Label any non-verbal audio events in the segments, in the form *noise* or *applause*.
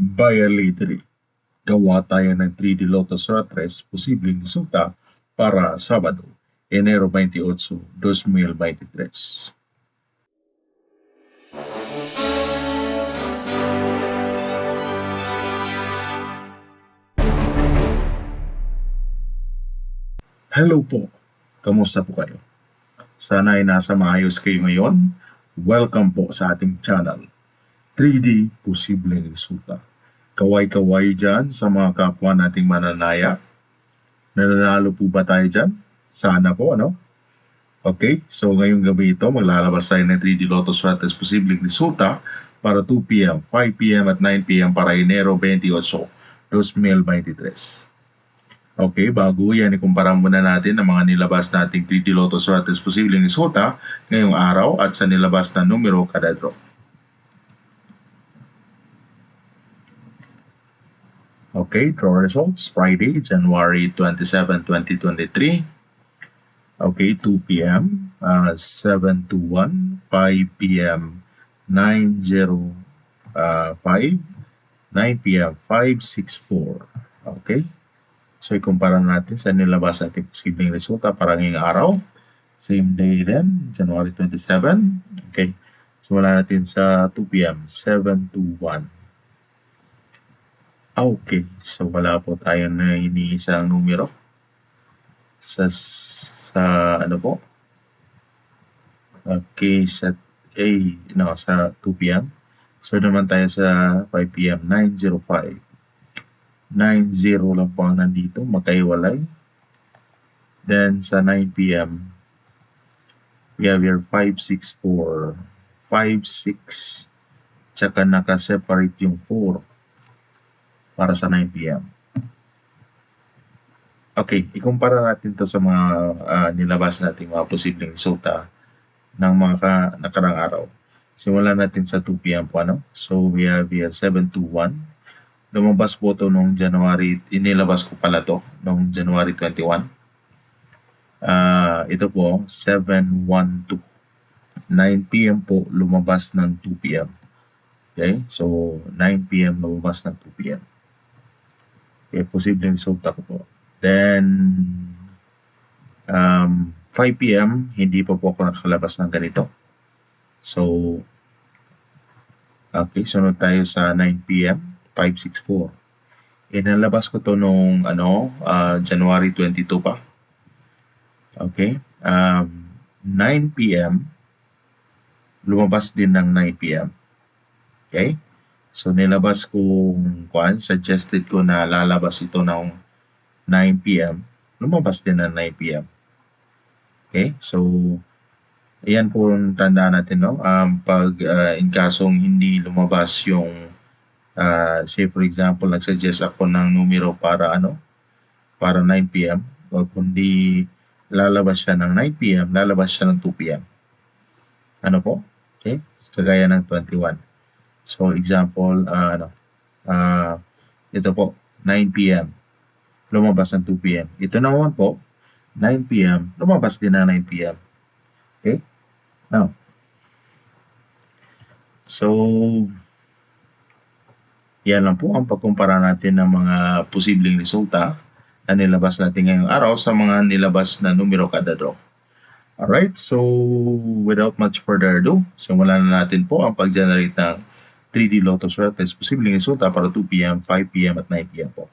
Biolitry. Gawa tayo ng 3D Lotus Ratres, posibleng resulta para Sabado, Enero 28, 2023. Hello po. Kamusta po kayo? Sana ay nasa maayos kayo ngayon. Welcome po sa ating channel. 3D Posibleng Resulta. Kaway-kaway dyan sa mga kapwa nating mananaya. Nananalo po ba tayo dyan? Sana po, ano? Okay, so ngayong gabi ito, maglalabas tayo ng 3D Lotto Strategies Posibleng Resulta para 2 p.m., 5 p.m. at 9 p.m. para Enero 28, 2023. Okay, bago yan, ikumpara muna natin ang mga nilabas nating 3D Lotto Strategies Posibleng Resulta ngayong araw at sa nilabas na numero kada draw. Okay, draw results Friday, January 27, 2023. Okay, 2 p.m. Uh, 7 to 1, 5 p.m. 9 0 uh, 5, 9 p.m. 5 6 4. Okay? So, ikumpara natin sa nilabas natin posibleng resulta para ngayong araw. Same day din, January 27. Okay. Simula natin sa 2 p.m. 7 to 1. Ah, Okay. So, wala po tayo na iniisang numero. Sa, sa ano po? Okay, sa A, no, sa 2 p.m. So, naman tayo sa 5 p.m. 905. 9-0 lang po ang nandito, magkaiwalay. Then sa 9 p.m., we have here 5-6-4, 5-6, tsaka nakaseparate yung 4 para sa 9 p.m. Okay, ikumpara natin to sa mga ah, nilabas nating mga posibleng resulta ng mga ka, nakarang araw. Simulan natin sa 2 p.m. po, ano? So, we have here 721, lumabas po to nung January, inilabas ko pala to nung January 21. Ah, ito po 712. 9 p.m. po lumabas ng 2 p.m. Okay? So 9 p.m. lumabas ng 2 p.m. Okay, posibleng resulta ko po. Then um, 5 p.m. hindi pa po ako nakalabas ng ganito. So okay, sunod tayo sa 9 p.m. 564. Inalabas ko to nung ano, ah, January 22 pa. Okay? Um, 9 p.m. lumabas din ng 9 p.m. Okay? So nilabas kong kuan, suggested ko na lalabas ito ng 9 p.m. Lumabas din ng 9 p.m. Okay? So Ayan po ang tandaan natin, no? Um, pag uh, in kasong hindi lumabas yung Ah, say for example, nag-suggest ako ng numero para ano, para 9 p.m. O kundi lalabas siya ng 9 p.m., lalabas siya ng 2 p.m. Ano po? Okay? Kagaya ng 21. So, example, ah, ano, ah, ito po, 9 p.m. Lumabas ng 2 p.m. Ito naman po, 9 p.m. Lumabas din ng 9 p.m. Okay? Now, so, yan lang po ang pagkumpara natin ng mga posibleng resulta na nilabas natin ngayong araw sa mga nilabas na numero kada draw. Alright, so without much further ado, simulan na natin po ang pag-generate ng 3D Lotto Swertes posibleng resulta para 2 p.m., 5 p.m. at 9 p.m. po.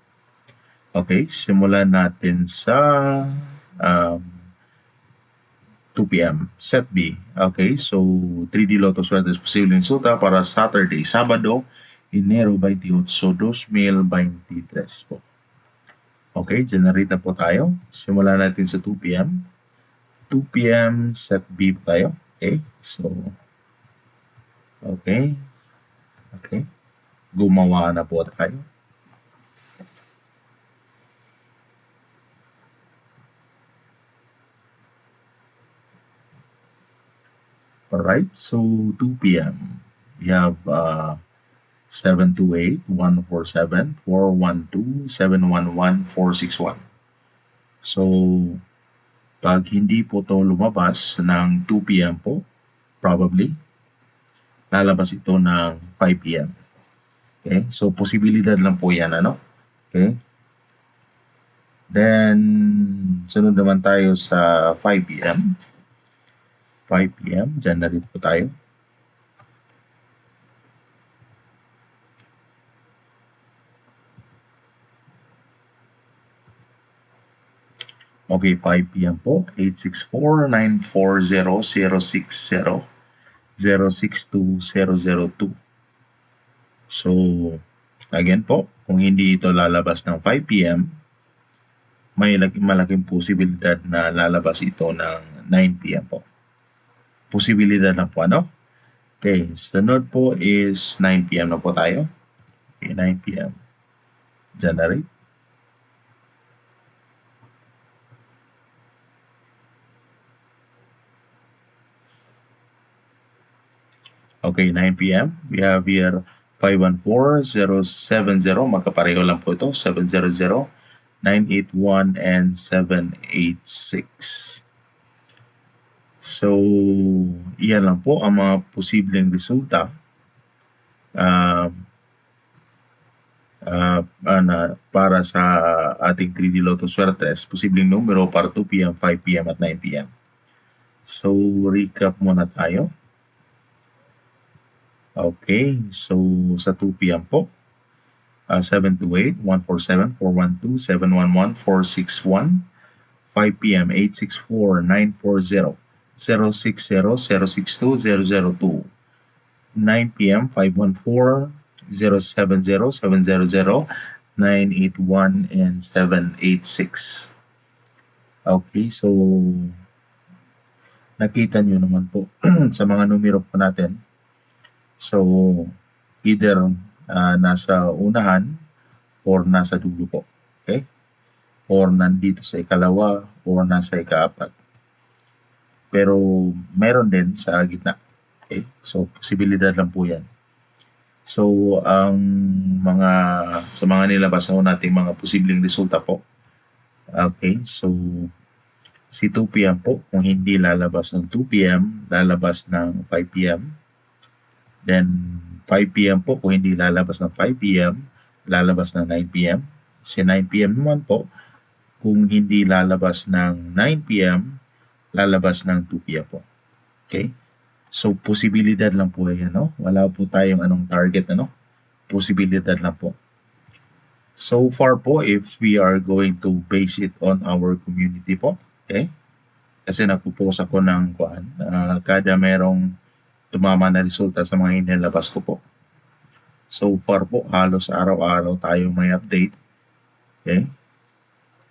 Okay, simulan natin sa um, 2 p.m. Set B. Okay, so 3D Lotto Swertes posibleng resulta para Saturday, Sabado, Enero 28, 2023 po. Okay, generate na po tayo. Simulan natin sa 2 p.m. 2 p.m. set B tayo. Okay, so okay. Okay. Gumawa na po tayo. Alright, so 2 p.m. We have uh, 728, 147, 412, 711, 461. So, pag hindi po to lumabas ng 2 p.m. po, probably, lalabas ito ng 5 p.m. Okay? So, posibilidad lang po yan, ano? Okay? Then, sunod naman tayo sa 5 p.m. 5 p.m. Diyan na rito po tayo. Okay, 5 p.m. po. 864-940-060 062-002. So, again po, kung hindi ito lalabas ng 5 p.m., may malaking posibilidad na lalabas ito ng 9 p.m. po. Posibilidad lang po, ano? Okay, sunod po is 9 p.m. na po tayo. Okay, 9 p.m. Generate. Okay, 9 p.m. We have here 514-070. Magkapareho lang po ito. 700, 981, and 786. So, iyan lang po ang mga posibleng resulta uh, uh, uh, para sa ating 3D Lotto Swertes. Posibleng numero para 2 p.m., 5 p.m. at 9 p.m. So, recap muna tayo. Okay, so sa 2 p.m. po, uh, 728, 147, 412, 711, 461, 5 p.m. 864, 940, 060, 062, 002, 9 p.m. 514, 070, 700, 981, and 786. Okay, so nakita nyo naman po *clears throat* sa mga numero po natin So, either uh, nasa unahan or nasa dulo po. Okay? Or nandito sa ikalawa or nasa ikaapat. Pero meron din sa gitna. Okay? So, posibilidad lang po yan. So, ang mga sa mga nilabas na nating mga posibleng resulta po. Okay, so si 2 p.m. po, kung hindi lalabas ng 2 p.m., lalabas ng 5 p.m. Then 5 p.m. po kung hindi lalabas ng 5 p.m., lalabas ng 9 p.m. Si 9 p.m. naman po, kung hindi lalabas ng 9 p.m., lalabas ng 2 p.m. po. Okay? So, posibilidad lang po yan, no? Wala po tayong anong target, ano? Posibilidad lang po. So far po, if we are going to base it on our community po, okay? Kasi nagpo-post ako ng kuan, uh, kada merong tumama na resulta sa mga inilabas ko po. So far po, halos araw-araw tayo may update. Okay?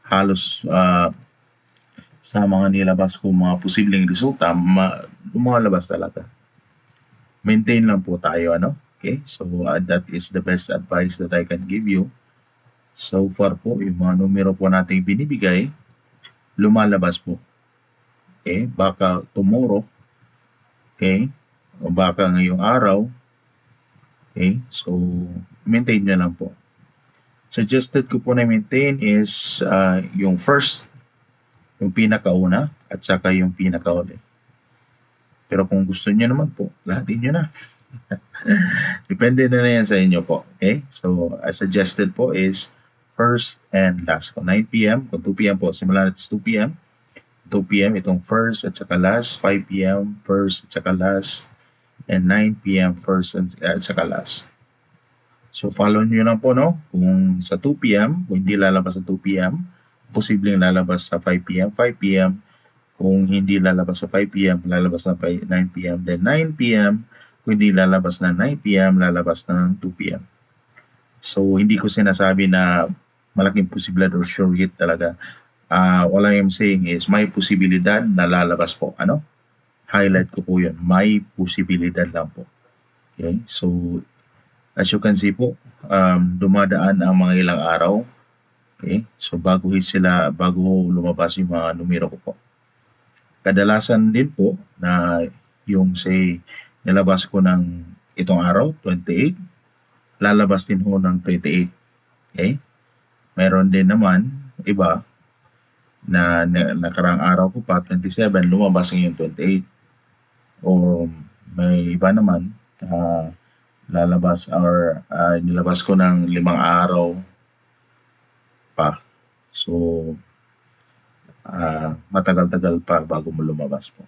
Halos uh, sa mga nilabas ko mga posibleng resulta, ma- lumalabas talaga. Maintain lang po tayo, ano? Okay? So uh, that is the best advice that I can give you. So far po, yung mga numero po nating binibigay, lumalabas po. Okay? Baka tomorrow, okay? O baka ngayong araw. Okay, so maintain nyo lang po. Suggested ko po na maintain is uh, yung first, yung pinakauna, at saka yung pinakauli. Pero kung gusto niyo naman po, lahatin nyo na. *laughs* Depende na na yan sa inyo po. Okay? So, as suggested po is first and last. Kung 9 p.m., kung 2 p.m. po, simula natin sa 2 p.m. 2 p.m. itong first at saka last. 5 p.m. first at saka last and 9 p.m. first and uh, saka last. So follow nyo lang po no, kung sa 2 p.m., kung hindi lalabas sa 2 p.m., posibleng lalabas sa 5 p.m., 5 p.m., kung hindi lalabas sa 5 p.m., lalabas na 9 p.m., then 9 p.m., kung hindi lalabas na 9 p.m., lalabas na 2 p.m. So hindi ko sinasabi na malaking posibilidad or sure hit talaga. Uh, all I am saying is may posibilidad na lalabas po. Ano? Highlight ko po yun. May posibilidad lang po. Okay? So, as you can see po, um, dumadaan ang mga ilang araw. Okay? So, bago sila, bago lumabas yung mga numero ko po. Kadalasan din po na yung say, nilabas ko ng itong araw, 28, lalabas din ho ng 28. Okay? Meron din naman, iba, na, na nakarang araw ko pa, 27, lumabas ngayon 28 o may iba naman uh, lalabas or ah, nilabas ko ng limang araw pa. So, ah, matagal-tagal pa bago mo lumabas po.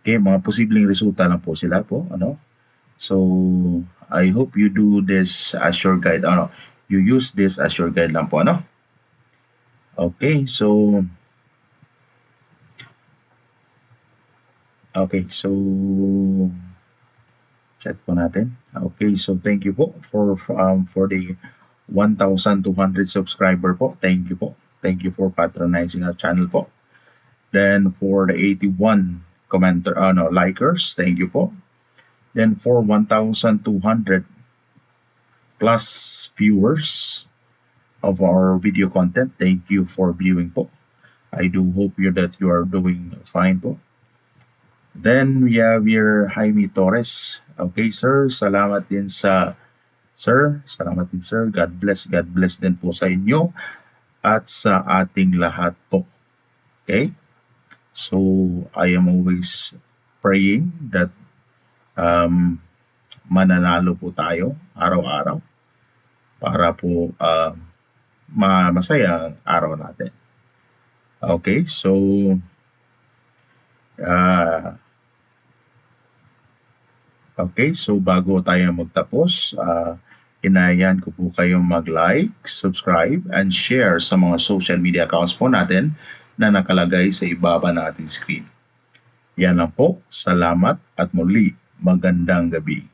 Okay, mga posibleng resulta lang po sila po, ano? So, I hope you do this as your guide, ano? You use this as your guide lang po, ano? Okay, so Okay, so check po natin. Okay, so thank you po for um, for the 1,200 subscriber po. Thank you po. Thank you for patronizing our channel po. Then for the 81 commenter, ano, likers, thank you po. Then for 1,200 plus viewers of our video content, thank you for viewing po. I do hope you that you are doing fine po. Then we have your Jaime Torres. Okay, sir. Salamat din sa Sir, salamat din sir. God bless, God bless din po sa inyo at sa ating lahat po. Okay? So, I am always praying that um, mananalo po tayo araw-araw para po uh, ma- masaya ang araw natin. Okay, so ah Okay, so bago tayo magtapos, ah, inayan ko po kayong mag-like, subscribe, and share sa mga social media accounts po natin na nakalagay sa ibaba ng ating screen. Yan lang po. Salamat at muli, magandang gabi.